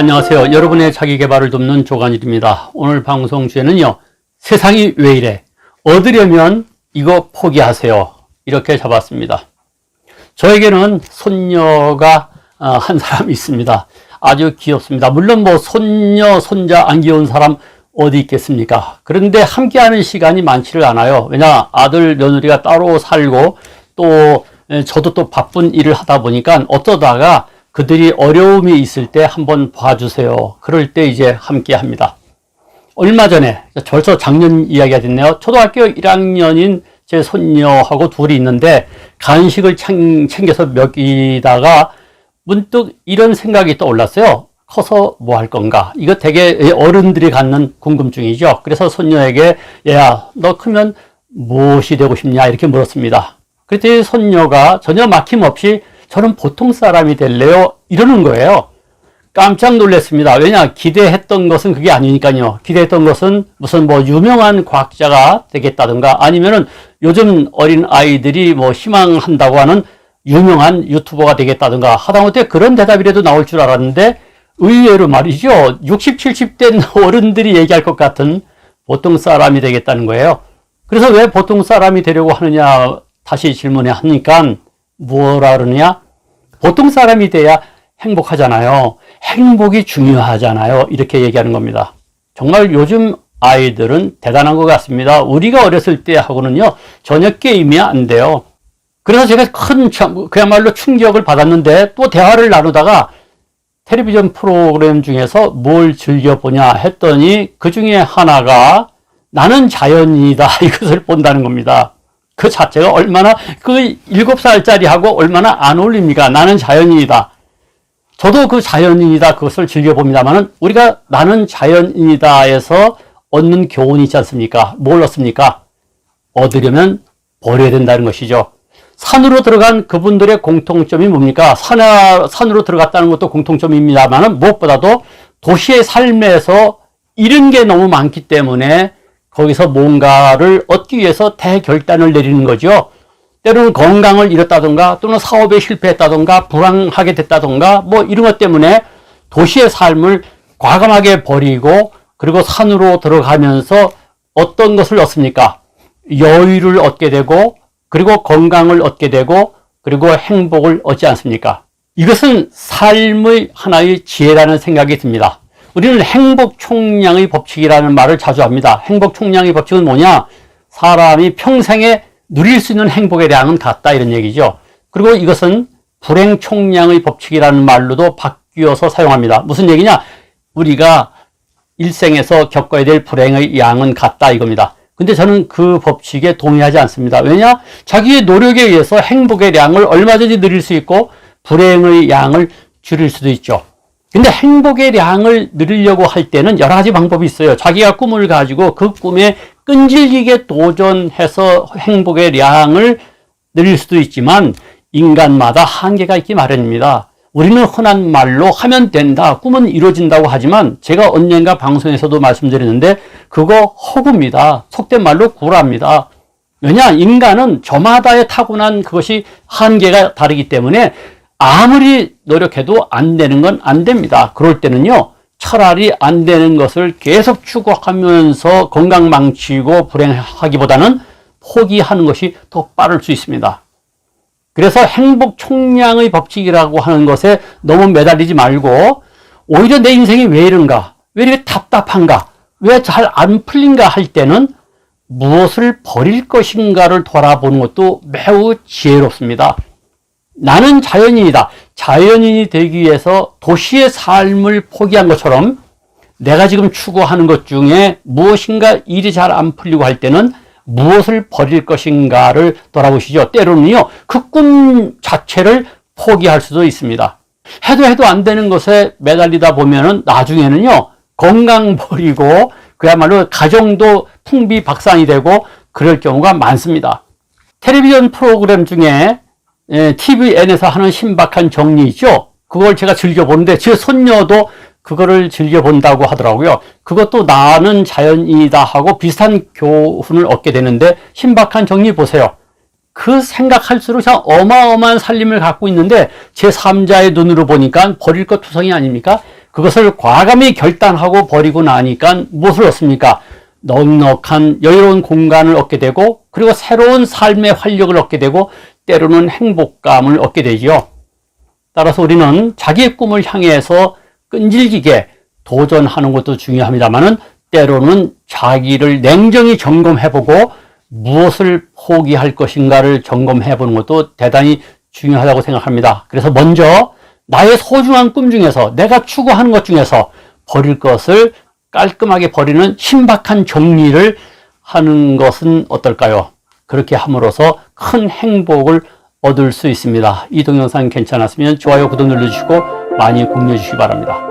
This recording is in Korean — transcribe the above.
안녕하세요. 여러분의 자기 개발을 돕는 조간일입니다. 오늘 방송 주제는요. 세상이 왜 이래? 얻으려면 이거 포기하세요. 이렇게 잡았습니다. 저에게는 손녀가 어, 한 사람이 있습니다. 아주 귀엽습니다. 물론 뭐 손녀, 손자 안 귀여운 사람 어디 있겠습니까? 그런데 함께하는 시간이 많지를 않아요. 왜냐 아들 며느리가 따로 살고 또 에, 저도 또 바쁜 일을 하다 보니까 어쩌다가 그들이 어려움이 있을 때 한번 봐주세요. 그럴 때 이제 함께 합니다. 얼마 전에 벌써 작년 이야기가 됐네요. 초등학교 1학년인 제 손녀하고 둘이 있는데 간식을 챙, 챙겨서 먹이다가 문득 이런 생각이 떠올랐어요. 커서 뭐 할 건가? 이거 되게 어른들이 갖는 궁금증이죠. 그래서 손녀에게 야, 너 크면 무엇이 되고 싶냐? 이렇게 물었습니다. 그랬더니 손녀가 전혀 막힘없이 저는 보통 사람이 될래요? 이러는 거예요. 깜짝 놀랐습니다. 왜냐? 기대했던 것은 그게 아니니까요. 기대했던 것은 무슨 뭐 유명한 과학자가 되겠다든가 아니면은 요즘 어린 아이들이 뭐 희망한다고 하는 유명한 유튜버가 되겠다든가 하다못해 그런 대답이라도 나올 줄 알았는데 의외로 말이죠. 60, 70대 어른들이 얘기할 것 같은 보통 사람이 되겠다는 거예요. 그래서 왜 보통 사람이 되려고 하느냐 다시 질문해 하니까 뭐라 그러냐? 보통 사람이 돼야 행복하잖아요. 행복이 중요하잖아요. 이렇게 얘기하는 겁니다. 정말 요즘 아이들은 대단한 것 같습니다. 우리가 어렸을 때 하고는요, 전혀 게임이 안 돼요. 그래서 제가 큰, 참- 그야말로 충격을 받았는데 또 대화를 나누다가 텔레비전 프로그램 중에서 뭘 즐겨보냐 했더니 그 중에 하나가 나는 자연이다 이것을 본다는 겁니다. 그 자체가 얼마나 그 일곱 살짜리하고 얼마나 안 어울립니까? 나는 자연인이다. 저도 그 자연인이다 그것을 즐겨봅니다만은 우리가 나는 자연인이다에서 얻는 교훈이 있지 않습니까? 뭘 얻습니까? 얻으려면 버려야 된다는 것이죠. 산으로 들어간 그분들의 공통점이 뭡니까? 산, 산으로 들어갔다는 것도 공통점입니다만은 무엇보다도 도시의 삶에서 잃은 게 너무 많기 때문에 거기서 뭔가를 얻기 위해서 대결단을 내리는 거죠. 때로는 건강을 잃었다던가 또는 사업에 실패했다던가 불황하게 됐다던가 뭐 이런 것 때문에 도시의 삶을 과감하게 버리고 그리고 산으로 들어가면서 어떤 것을 얻습니까? 여유를 얻게 되고 그리고 건강을 얻게 되고 그리고 행복을 얻지 않습니까? 이것은 삶의 하나의 지혜라는 생각이 듭니다. 우리는 행복 총량의 법칙이라는 말을 자주 합니다. 행복 총량의 법칙은 뭐냐? 사람이 평생에 누릴 수 있는 행복의 양은 같다 이런 얘기죠. 그리고 이것은 불행 총량의 법칙이라는 말로도 바뀌어서 사용합니다. 무슨 얘기냐? 우리가 일생에서 겪어야 될 불행의 양은 같다 이겁니다. 근데 저는 그 법칙에 동의하지 않습니다. 왜냐? 자기의 노력에 의해서 행복의 양을 얼마든지 누릴 수 있고 불행의 양을 줄일 수도 있죠. 근데 행복의 양을 누리려고 할 때는 여러 가지 방법이 있어요. 자기가 꿈을 가지고 그 꿈에 끈질기게 도전해서 행복의 양을 누릴 수도 있지만 인간마다 한계가 있기 마련입니다. 우리는 흔한 말로 하면 된다, 꿈은 이루어진다고 하지만 제가 언젠가 방송에서도 말씀드렸는데 그거 허구입니다. 속된 말로 구라입니다. 왜냐? 인간은 저마다의 타고난 그것이 한계가 다르기 때문에 아무리 노력해도 안 되는 건 안 됩니다. 그럴 때는요, 차라리 안 되는 것을 계속 추구하면서 건강 망치고 불행하기보다는 포기하는 것이 더 빠를 수 있습니다. 그래서 행복 총량의 법칙이라고 하는 것에 너무 매달리지 말고 오히려 내 인생이 왜 이런가? 왜 이렇게 답답한가? 왜 잘 안 풀린가 할 때는 무엇을 버릴 것인가를 돌아보는 것도 매우 지혜롭습니다. 나는 자연인이다. 자연인이 되기 위해서 도시의 삶을 포기한 것처럼 내가 지금 추구하는 것 중에 무엇인가 일이 잘 안 풀리고 할 때는 무엇을 버릴 것인가를 돌아보시죠. 때로는요, 그 꿈 자체를 포기할 수도 있습니다. 해도 해도 안 되는 것에 매달리다 보면은 나중에는요, 건강 버리고 그야말로 가정도 풍비박산이 되고 그럴 경우가 많습니다. 텔레비전 프로그램 중에 예, TVN에서 하는 신박한 정리 있죠? 그걸 제가 즐겨보는데 제 손녀도 그거를 즐겨본다고 하더라고요. 그것도 나는 자연이다 하고 비슷한 교훈을 얻게 되는데 신박한 정리 보세요. 그 생각할수록 참 어마어마한 살림을 갖고 있는데 제3자의 눈으로 보니까 버릴 것 투성이 아닙니까? 그것을 과감히 결단하고 버리고 나니까 무엇을 얻습니까? 넉넉한 여유로운 공간을 얻게 되고 그리고 새로운 삶의 활력을 얻게 되고 때로는 행복감을 얻게 되지요. 따라서 우리는 자기의 꿈을 향해서 끈질기게 도전하는 것도 중요합니다만은 때로는 자기를 냉정히 점검해보고 무엇을 포기할 것인가를 점검해보는 것도 대단히 중요하다고 생각합니다. 그래서 먼저 나의 소중한 꿈 중에서 내가 추구하는 것 중에서 버릴 것을 깔끔하게 버리는 신박한 정리를 하는 것은 어떨까요? 그렇게 함으로써 큰 행복을 얻을 수 있습니다. 이 동영상 괜찮았으면 좋아요, 구독 눌러주시고 많이 공유해 주시기 바랍니다.